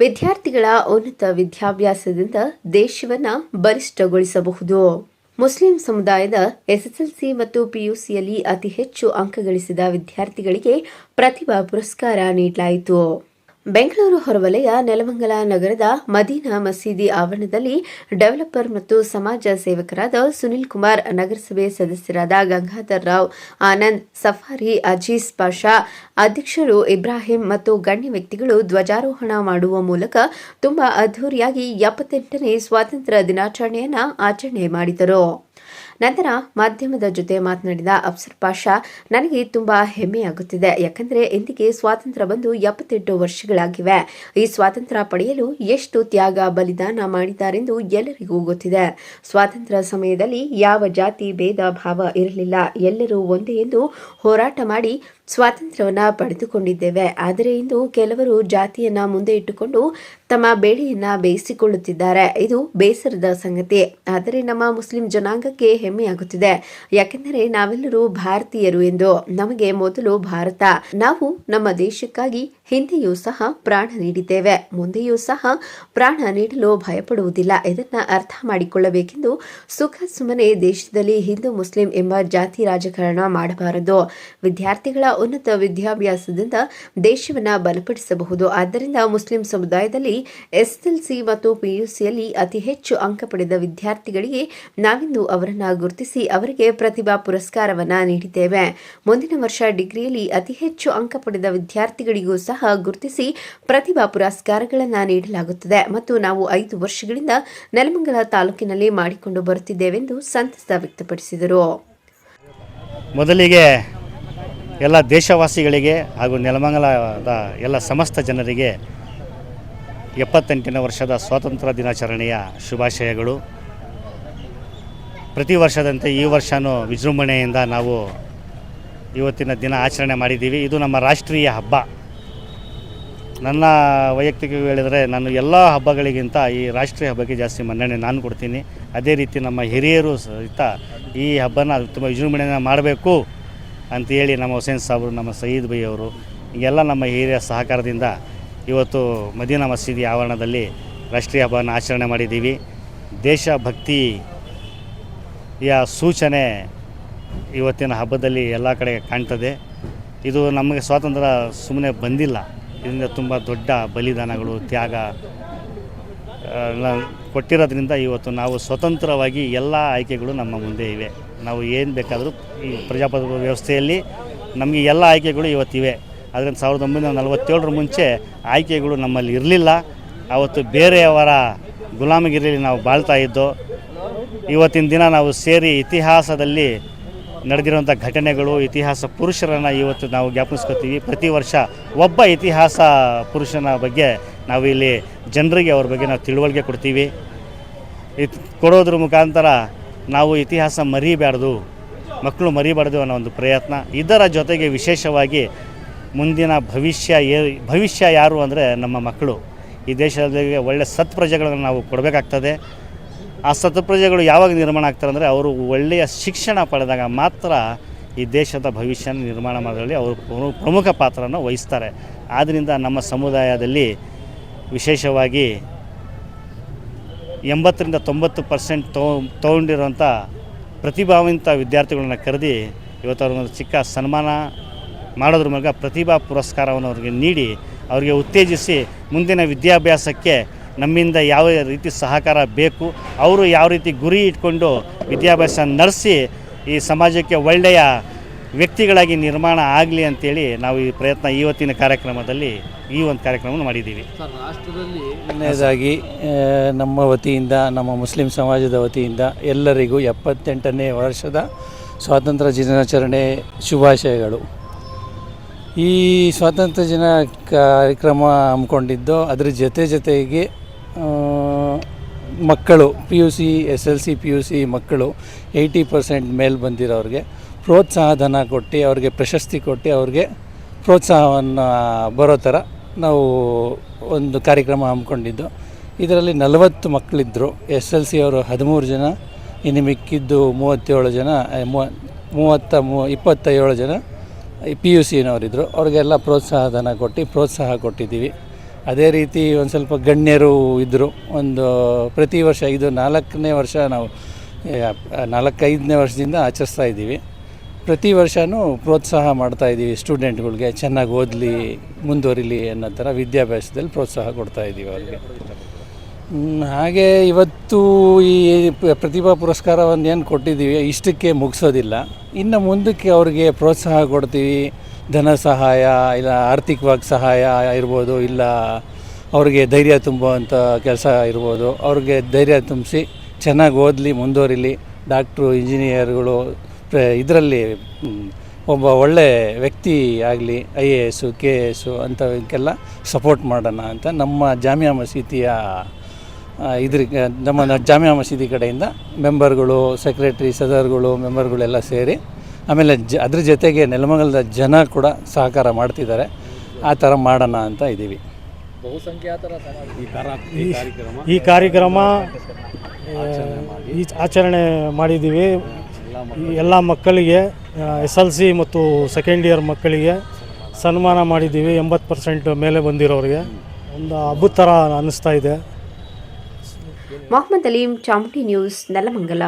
ವಿದ್ಯಾರ್ಥಿಗಳ ಉನ್ನತ ವಿದ್ಯಾಭ್ಯಾಸದಿಂದ ದೇಶವನ್ನ ಬಲಿಷ್ಠಗೊಳಿಸಬಹುದು. ಮುಸ್ಲಿಂ ಸಮುದಾಯದ ಎಸ್ಎಸ್ಎಲ್ಸಿ ಮತ್ತು ಪಿಯುಸಿಯಲ್ಲಿ ಅತಿ ಹೆಚ್ಚು ಅಂಕ ಗಳಿಸಿದ ವಿದ್ಯಾರ್ಥಿಗಳಿಗೆ ಪ್ರತಿಭಾ ಪುರಸ್ಕಾರ ನೀಡಲಾಯಿತು. ಬೆಂಗಳೂರು ಹೊರವಲಯ ನೆಲಮಂಗಲ ನಗರದ ಮದೀನಾ ಮಸೀದಿ ಆವರಣದಲ್ಲಿ ಡೆವಲಪರ್ ಮತ್ತು ಸಮಾಜ ಸೇವಕರಾದ ಸುನಿಲ್ ಕುಮಾರ್, ನಗರಸಭೆ ಸದಸ್ಯರಾದ ಗಂಗಾಧರ್ ರಾವ್, ಆನಂದ್, ಸಫಾರಿ ಅಜೀಸ್ ಪಾಷಾ, ಅಧ್ಯಕ್ಷರು ಇಬ್ರಾಹಿಂ ಮತ್ತು ಗಣ್ಯ ವ್ಯಕ್ತಿಗಳು ಧ್ವಜಾರೋಹಣ ಮಾಡುವ ಮೂಲಕ ತುಂಬಾ ಅದ್ದೂರಿಯಾಗಿ ಎಪ್ಪತ್ತೆಂಟನೇ ಸ್ವಾತಂತ್ರ್ಯ ದಿನಾಚರಣೆಯನ್ನು ಆಚರಣೆ ಮಾಡಿದರು. ನಂತರ ಮಾಧ್ಯಮದ ಜೊತೆ ಮಾತನಾಡಿದ ಅಫ್ಸರ್ ಪಾಷಾ, ನನಗೆ ತುಂಬಾ ಹೆಮ್ಮೆಯಾಗುತ್ತಿದೆ. ಯಾಕಂದ್ರೆ ಇಂದಿಗೆ ಸ್ವಾತಂತ್ರ್ಯ ಬಂದು ಎಪ್ಪತ್ತೆಂಟು ವರ್ಷಗಳಾಗಿವೆ. ಈ ಸ್ವಾತಂತ್ರ್ಯ ಪಡೆಯಲು ಎಷ್ಟು ತ್ಯಾಗ, ಬಲಿದಾನ ಮಾಡಿದ್ದಾರೆಂದು ಎಲ್ಲರಿಗೂ ಗೊತ್ತಿದೆ. ಸ್ವಾತಂತ್ರ್ಯ ಸಮಯದಲ್ಲಿ ಯಾವ ಜಾತಿ, ಭೇದ, ಭಾವ ಇರಲಿಲ್ಲ. ಎಲ್ಲರೂ ಒಂದೇ ಎಂದು ಹೋರಾಟ ಮಾಡಿ ಸ್ವಾತಂತ್ರ್ಯವನ್ನ ಪಡೆದುಕೊಂಡಿದ್ದೇವೆ. ಆದರೆ ಇಂದು ಕೆಲವರು ಜಾತಿಯನ್ನ ಮುಂದೆ ಇಟ್ಟುಕೊಂಡು ತಮ್ಮ ಬೇಳೆಯನ್ನ ಬೇಯಿಸಿಕೊಳ್ಳುತ್ತಿದ್ದಾರೆ. ಇದು ಬೇಸರದ ಸಂಗತಿ. ಆದರೆ ನಮ್ಮ ಮುಸ್ಲಿಂ ಜನಾಂಗಕ್ಕೆ ಹೆಮ್ಮೆಯಾಗುತ್ತಿದೆ. ಯಾಕೆಂದರೆ ನಾವೆಲ್ಲರೂ ಭಾರತೀಯರು ಎಂದು. ನಮಗೆ ಮೊದಲು ಭಾರತ. ನಾವು ನಮ್ಮ ದೇಶಕ್ಕಾಗಿ ಹಿಂದೆಯೂ ಸಹ ಪ್ರಾಣ ನೀಡಿದ್ದೇವೆ. ಮುಂದೆಯೂ ಸಹ ಪ್ರಾಣ ನೀಡಲು ಭಯಪಡುವುದಿಲ್ಲ. ಇದನ್ನ ಅರ್ಥ ಮಾಡಿಕೊಳ್ಳಬೇಕೆಂದು ಸುಖ ಸುಮ್ಮನೆ ದೇಶದಲ್ಲಿ ಹಿಂದೂ ಮುಸ್ಲಿಂ ಎಂಬ ಜಾತಿ ರಾಜಕಾರಣ ಮಾಡಬಾರದು. ವಿದ್ಯಾರ್ಥಿಗಳ ಉನ್ನತ ವಿದ್ಯಾಭ್ಯಾಸದಿಂದ ದೇಶವನ್ನು ಬಲಪಡಿಸಬಹುದು. ಆದ್ದರಿಂದ ಮುಸ್ಲಿಂ ಸಮುದಾಯದಲ್ಲಿ ಎಸ್ಎಲ್ಸಿ ಮತ್ತು ಪಿಯುಸಿಯಲ್ಲಿ ಅತಿ ಹೆಚ್ಚು ಅಂಕ ಪಡೆದ ವಿದ್ಯಾರ್ಥಿಗಳಿಗೆ ನಾವಿಂದು ಅವರನ್ನು ಗುರುತಿಸಿ ಅವರಿಗೆ ಪ್ರತಿಭಾ ಪುರಸ್ಕಾರವನ್ನು ನೀಡಿದ್ದೇವೆ. ಮುಂದಿನ ವರ್ಷ ಡಿಗ್ರಿಯಲ್ಲಿ ಅತಿ ಹೆಚ್ಚು ಅಂಕ ಪಡೆದ ವಿದ್ಯಾರ್ಥಿಗಳಿಗೂ ಸಹ ಗುರುತಿಸಿ ಪ್ರತಿಭಾ ಪುರಸ್ಕಾರಗಳನ್ನು ನೀಡಲಾಗುತ್ತದೆ. ಮತ್ತು ನಾವು ಐದು ವರ್ಷಗಳಿಂದ ನೆಲಮಂಗಲ ತಾಲೂಕಿನಲ್ಲಿ ಮಾಡಿಕೊಂಡು ಬರುತ್ತಿದ್ದೇವೆಂದು ಸಂತಸ ವ್ಯಕ್ತಪಡಿಸಿದರು. ಮೊದಲಿಗೆ ಎಲ್ಲ ದೇಶವಾಸಿಗಳಿಗೆ ಹಾಗೂ ನೆಲಮಂಗಲದ ಎಲ್ಲ ಸಮಸ್ತ ಜನರಿಗೆ ಎಪ್ಪತ್ತೆಂಟನೇ ವರ್ಷದ ಸ್ವಾತಂತ್ರ್ಯ ದಿನಾಚರಣೆಯ ಶುಭಾಶಯಗಳು. ಪ್ರತಿ ವರ್ಷದಂತೆ ಈ ವರ್ಷವೂ ವಿಜೃಂಭಣೆಯಿಂದ ನಾವು ಇವತ್ತಿನ ದಿನ ಆಚರಣೆ ಮಾಡಿದ್ದೀವಿ. ಇದು ನಮ್ಮ ರಾಷ್ಟ್ರೀಯ ಹಬ್ಬ. ನನ್ನ ವೈಯಕ್ತಿಕ ಹೇಳಿದರೆ ನಾನು ಎಲ್ಲ ಹಬ್ಬಗಳಿಗಿಂತ ಈ ರಾಷ್ಟ್ರೀಯ ಹಬ್ಬಕ್ಕೆ ಜಾಸ್ತಿ ಮನ್ನಣೆ ನಾನು ಕೊಡ್ತೀನಿ. ಅದೇ ರೀತಿ ನಮ್ಮ ಹಿರಿಯರು ಸಹಿತ ಈ ಹಬ್ಬನ ತುಂಬ ವಿಜೃಂಭಣೆಯನ್ನು ಮಾಡಬೇಕು. ಅಂತೇಳಿ ನಮ್ಮ ಹುಸೇನ್ ಸಾಬ್ರು ನಮ್ಮ ಸಯೀದ್ ಬೈ ಅವರು ಹೀಗೆಲ್ಲ ನಮ್ಮ ಹಿರಿಯ ಸಹಕಾರದಿಂದ ಇವತ್ತು ಮದೀನಾ ಮಸೀದಿ ಆವರಣದಲ್ಲಿ ರಾಷ್ಟ್ರೀಯ ಹಬ್ಬವನ್ನು ಆಚರಣೆ ಮಾಡಿದ್ದೀವಿ. ದೇಶಭಕ್ತಿಯ ಸೂಚನೆ ಇವತ್ತಿನ ಹಬ್ಬದಲ್ಲಿ ಎಲ್ಲ ಕಡೆ ಕಾಣ್ತದೆ. ಇದು ನಮಗೆ ಸ್ವಾತಂತ್ರ್ಯ ಸುಮ್ಮನೆ ಬಂದಿಲ್ಲ. ಇದರಿಂದ ತುಂಬ ದೊಡ್ಡ ಬಲಿದಾನಗಳು, ತ್ಯಾಗ ಎಲ್ಲ ಕೊಟ್ಟಿರೋದ್ರಿಂದ ಇವತ್ತು ನಾವು ಸ್ವತಂತ್ರವಾಗಿ ಎಲ್ಲ ಆಯ್ಕೆಗಳು ನಮ್ಮ ಮುಂದೆ ಇವೆ. ನಾವು ಏನು ಬೇಕಾದರೂ ಈ ಪ್ರಜಾಪ್ರಭುತ್ವ ವ್ಯವಸ್ಥೆಯಲ್ಲಿ ನಮಗೆ ಎಲ್ಲ ಆಯ್ಕೆಗಳು ಇವತ್ತಿವೆ. ಅದರಿಂದ ಸಾವಿರದ ಒಂಬೈನೂರ ನಲವತ್ತೇಳರ ಮುಂಚೆ ಆಯ್ಕೆಗಳು ನಮ್ಮಲ್ಲಿ ಇರಲಿಲ್ಲ. ಆವತ್ತು ಬೇರೆಯವರ ಗುಲಾಮಗಿರಿಯಲ್ಲಿ ನಾವು ಬಾಳ್ತಾ ಇದ್ದೋ, ಇವತ್ತಿನ ದಿನ ನಾವು ಸೇರಿ ಇತಿಹಾಸದಲ್ಲಿ ನಡೆದಿರುವಂಥ ಘಟನೆಗಳು, ಇತಿಹಾಸ ಪುರುಷರನ್ನು ಇವತ್ತು ನಾವು ಜ್ಞಾಪನಿಸ್ಕೋತೀವಿ. ಪ್ರತಿ ವರ್ಷ ಒಬ್ಬ ಇತಿಹಾಸ ಪುರುಷನ ಬಗ್ಗೆ ನಾವು ಇಲ್ಲಿ ಜನರಿಗೆ ಅವ್ರ ಬಗ್ಗೆ ನಾವು ತಿಳುವಳಿಕೆ ಕೊಡ್ತೀವಿ. ಇದು ಕೊಡೋದ್ರ ಮುಖಾಂತರ ನಾವು ಇತಿಹಾಸ ಮರಿಬಾರ್ದು, ಮಕ್ಕಳು ಮರಿಬಾರ್ದು ಅನ್ನೋ ಒಂದು ಪ್ರಯತ್ನ. ಇದರ ಜೊತೆಗೆ ವಿಶೇಷವಾಗಿ ಮುಂದಿನ ಭವಿಷ್ಯ ಏ, ಭವಿಷ್ಯ ಯಾರು ಅಂದರೆ ನಮ್ಮ ಮಕ್ಕಳು. ಈ ದೇಶದಲ್ಲಿ ಒಳ್ಳೆಯ ಸತ್ಪ್ರಜೆಗಳನ್ನು ನಾವು ಕೊಡಬೇಕಾಗ್ತದೆ. ಆ ಸತ್ಪ್ರಜೆಗಳು ಯಾವಾಗ ನಿರ್ಮಾಣ ಆಗ್ತಾರೆ ಅಂದರೆ ಅವರು ಒಳ್ಳೆಯ ಶಿಕ್ಷಣ ಪಡೆದಾಗ ಮಾತ್ರ ಈ ದೇಶದ ಭವಿಷ್ಯನ ನಿರ್ಮಾಣ ಮಾಡೋದ್ರಲ್ಲಿ ಅವರು ಪ್ರಮುಖ ಪಾತ್ರನ ವಹಿಸ್ತಾರೆ. ಆದ್ದರಿಂದ ನಮ್ಮ ಸಮುದಾಯದಲ್ಲಿ ವಿಶೇಷವಾಗಿ ಎಂಬತ್ತರಿಂದ ತೊಂಬತ್ತು ಪರ್ಸೆಂಟ್ ತೊಗೊ ತೊಗೊಂಡಿರುವಂಥ ಪ್ರತಿಭಾವಂತ ವಿದ್ಯಾರ್ಥಿಗಳನ್ನ ಕರೆದಿ ಇವತ್ತು ಅವ್ರಿಗೊಂದು ಚಿಕ್ಕ ಸನ್ಮಾನ ಮಾಡೋದ್ರ ಮೂಲಕ ಪ್ರತಿಭಾ ಪುರಸ್ಕಾರವನ್ನು ಅವ್ರಿಗೆ ನೀಡಿ ಅವರಿಗೆ ಉತ್ತೇಜಿಸಿ ಮುಂದಿನ ವಿದ್ಯಾಭ್ಯಾಸಕ್ಕೆ ನಮ್ಮಿಂದ ಯಾವ ರೀತಿ ಸಹಕಾರ ಬೇಕು, ಅವರು ಯಾವ ರೀತಿ ಗುರಿ ಇಟ್ಕೊಂಡು ವಿದ್ಯಾಭ್ಯಾಸ ನಡೆಸಿ ಈ ಸಮಾಜಕ್ಕೆ ಒಳ್ಳೆಯ ವ್ಯಕ್ತಿಗಳಾಗಿ ನಿರ್ಮಾಣ ಆಗಲಿ ಅಂತೇಳಿ ನಾವು ಈ ಪ್ರಯತ್ನ ಇವತ್ತಿನ ಕಾರ್ಯಕ್ರಮದಲ್ಲಿ ಈ ಒಂದು ಕಾರ್ಯಕ್ರಮವನ್ನು ಮಾಡಿದ್ದೀವಿ. ಸರ್ ರಾಷ್ಟ್ರದಲ್ಲಿ ಮೊದಲನೇದಾಗಿ ನಮ್ಮ ವತಿಯಿಂದ ನಮ್ಮ ಮುಸ್ಲಿಂ ಸಮಾಜದ ವತಿಯಿಂದ ಎಲ್ಲರಿಗೂ ಎಪ್ಪತ್ತೆಂಟನೇ ವರ್ಷದ ಸ್ವಾತಂತ್ರ್ಯ ದಿನಾಚರಣೆ ಶುಭಾಶಯಗಳು. ಈ ಸ್ವಾತಂತ್ರ್ಯ ದಿನ ಕಾರ್ಯಕ್ರಮ ಹಮ್ಮಿಕೊಂಡಿದ್ದು ಅದರ ಜೊತೆ ಜೊತೆಗೆ ಮಕ್ಕಳು P U C S L C P U C ಮಕ್ಕಳು ಏಯ್ಟಿ ಪರ್ಸೆಂಟ್ ಮೇಲೆ ಬಂದಿರೋರಿಗೆ ಪ್ರೋತ್ಸಾಹ ಧನ ಕೊಟ್ಟು ಅವ್ರಿಗೆ ಪ್ರಶಸ್ತಿ ಕೊಟ್ಟು ಅವ್ರಿಗೆ ಪ್ರೋತ್ಸಾಹವನ್ನು ಬರೋ ಥರ ನಾವು ಒಂದು ಕಾರ್ಯಕ್ರಮ ಹಮ್ಮಿಕೊಂಡಿದ್ದು. ಇದರಲ್ಲಿ ನಲವತ್ತು ಮಕ್ಕಳಿದ್ದರು ಎಸ್ ಎಲ್ ಸಿ ಅವರು ಹದಿಮೂರು ಜನ, ಇನ್ನು ಮಿಕ್ಕಿದ್ದು ಮೂವತ್ತೇಳು ಜನ ಮೂವತ್ತ, ಮೂ ಇಪ್ಪತ್ತ ಏಳು ಜನ ಪಿ ಯು ಸಿನವರಿದ್ದರು ಅವ್ರಿಗೆಲ್ಲ ಪ್ರೋತ್ಸಾಹ ಧನ ಕೊಟ್ಟು ಪ್ರೋತ್ಸಾಹ ಕೊಟ್ಟಿದ್ದೀವಿ. ಅದೇ ರೀತಿ ಒಂದು ಸ್ವಲ್ಪ ಗಣ್ಯರು ಇದ್ದರು ಒಂದು ಪ್ರತಿ ವರ್ಷ ಇದು ನಾಲ್ಕನೇ ವರ್ಷ ನಾವು ನಾಲ್ಕೈದನೇ ವರ್ಷದಿಂದ ಆಚರಿಸ್ತಾ ಇದ್ದೀವಿ. ಪ್ರತಿ ವರ್ಷವೂ ಪ್ರೋತ್ಸಾಹ ಮಾಡ್ತಾ ಇದ್ದೀವಿ ಸ್ಟೂಡೆಂಟ್ಗಳಿಗೆ, ಚೆನ್ನಾಗಿ ಓದಲಿ, ಮುಂದುವರಿಲಿ ಅನ್ನೋ ಥರ ವಿದ್ಯಾಭ್ಯಾಸದಲ್ಲಿ ಪ್ರೋತ್ಸಾಹ ಕೊಡ್ತಾ ಇದ್ದೀವಿ ಅವ್ರಿಗೆ. ಹಾಗೆ ಇವತ್ತು ಈ ಪ್ರತಿಭಾ ಪುರಸ್ಕಾರವನ್ನು ಏನು ಕೊಟ್ಟಿದ್ದೀವಿ, ಇಷ್ಟಕ್ಕೆ ಮುಗಿಸೋದಿಲ್ಲ. ಇನ್ನು ಮುಂದಕ್ಕೆ ಅವ್ರಿಗೆ ಪ್ರೋತ್ಸಾಹ ಕೊಡ್ತೀವಿ. ಧನ ಸಹಾಯ, ಇಲ್ಲ ಆರ್ಥಿಕವಾಗಿ ಸಹಾಯ ಇರ್ಬೋದು, ಇಲ್ಲ ಅವ್ರಿಗೆ ಧೈರ್ಯ ತುಂಬುವಂಥ ಕೆಲಸ ಇರ್ಬೋದು. ಅವ್ರಿಗೆ ಧೈರ್ಯ ತುಂಬಿಸಿ, ಚೆನ್ನಾಗಿ ಓದಲಿ, ಮುಂದುವರಿಲಿ. ಡಾಕ್ಟ್ರು, ಇಂಜಿನಿಯರ್ಗಳು ಇದರಲ್ಲಿ ಒಬ್ಬ ಒಳ್ಳೆ ವ್ಯಕ್ತಿ ಆಗಲಿ I A S K A S ಅಂಥವಕ್ಕೆಲ್ಲ support ಮಾಡೋಣ ಅಂತ ನಮ್ಮ ಜಾಮಿಯಾ ಮಸೀದಿಯ ಇದ್ರ ನಮ್ಮ ಜಾಮಿಯಾ ಮಸೀದಿ ಕಡೆಯಿಂದ ಮೆಂಬರ್ಗಳು ಸೆಕ್ರೆಟ್ರಿ ಸದರ್ಗಳು ಮೆಂಬರ್ಗಳೆಲ್ಲ ಸೇರಿ ಆಮೇಲೆ ಜ ಅದ್ರ ಜೊತೆಗೆ ನೆಲಮಂಗಲದ ಜನ ಕೂಡ ಸಹಕಾರ ಮಾಡ್ತಿದ್ದಾರೆ. ಆ ಥರ ಮಾಡೋಣ ಅಂತ ಇದ್ದೀವಿ. ಈ ಕಾರ್ಯಕ್ರಮ ಆಚರಣೆ ಮಾಡಿದ್ದೀವಿ. ಎಲ್ಲ ಮಕ್ಕಳಿಗೆ ಎಸ್ ಎಲ್ ಸಿ ಮತ್ತು ಸೆಕೆಂಡ್ ಇಯರ್ ಮಕ್ಕಳಿಗೆ ಸನ್ಮಾನ ಮಾಡಿದ್ದೀವಿ, ಎಂಬತ್ತು ಪರ್ಸೆಂಟ್ ಮೇಲೆ ಬಂದಿರೋರಿಗೆ. ಒಂದು ಹಬ್ಬದ ಥರ ಅನ್ನಿಸ್ತಾ ಇದೆ. ಮೊಹಮ್ಮದ್ ಅಲೀಂ ಚಾಮುಟಿ ನ್ಯೂಸ್, ನೆಲಮಂಗಲ.